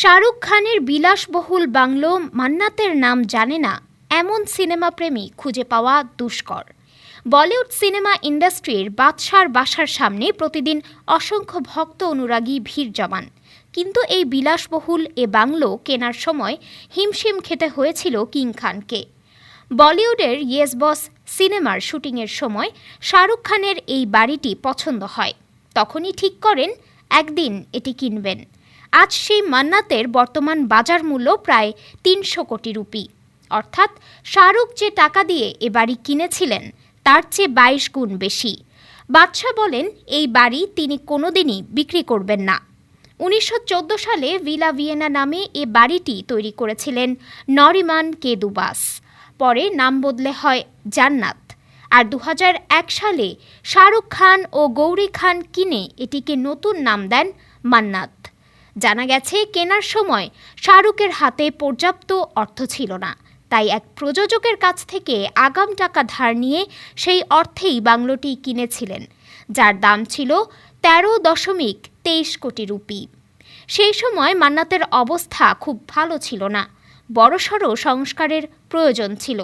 শাহরুখ খানের বিলাসবহুল বাংলো মান্নাতের নাম জানে না এমন সিনেমা প্রেমী খুঁজে পাওয়া দুষ্কর। বলিউড সিনেমা ইন্ডাস্ট্রির বাদশার বাসার সামনে প্রতিদিন অসংখ্য ভক্ত অনুরাগী ভিড় জমান। কিন্তু এই বিলাসবহুল এ বাংলো কেনার সময় হিমশিম খেতে হয়েছিল কিং খানকে। বলিউডের ইয়েস বস সিনেমার শুটিংয়ের সময় শাহরুখ খানের এই বাড়িটি পছন্দ হয়। তখনই ঠিক করেন, একদিন এটি কিনবেন। আজ সেই মান্নাতের বর্তমান বাজার মূল্য প্রায় তিনশো কোটি রুপি। অর্থাৎ শাহরুখ যে টাকা দিয়ে এ বাড়ি কিনেছিলেন, তার চেয়ে বাইশ গুণ বেশি। বাদশাহ বলেন, এই বাড়ি তিনি কোনোদিনই বিক্রি করবেন না। উনিশশো চোদ্দ সালে ভিলা ভিয়েনা নামে এ বাড়িটি তৈরি করেছিলেন নরিমান কেদুবাস। পরে নাম বদলে হয় জান্নাত। আর দু হাজার এক সালে শাহরুখ খান ও গৌরী খান কিনে এটিকে নতুন নাম দেন মান্নাত। জানা গেছে, কেনার সময় শাহরুখের হাতে পর্যাপ্ত অর্থ ছিল না। তাই এক প্রযোজকের কাছ থেকে আগাম টাকা ধার নিয়ে সেই অর্থেই বাংলোটি কিনেছিলেন, যার দাম ছিল তেরো দশমিক তেইশ কোটি রুপি। সেই সময় মান্নাতের অবস্থা খুব ভালো ছিল না, বড়সড় সংস্কারের প্রয়োজন ছিল।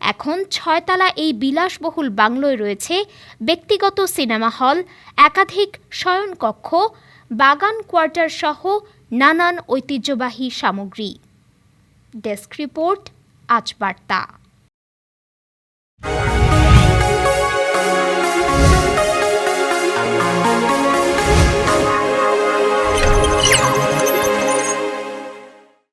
এখন ছয়তলা এই বিলাসবহুল বাংলোয় রয়েছে ব্যক্তিগত সিনেমা হল, একাধিক শয়নকক্ষ, বাগান কোয়ার্টার সহ নানান ঐতিহ্যবাহী সামগ্রী। ডেস্ক রিপোর্ট, আজ বার্তা।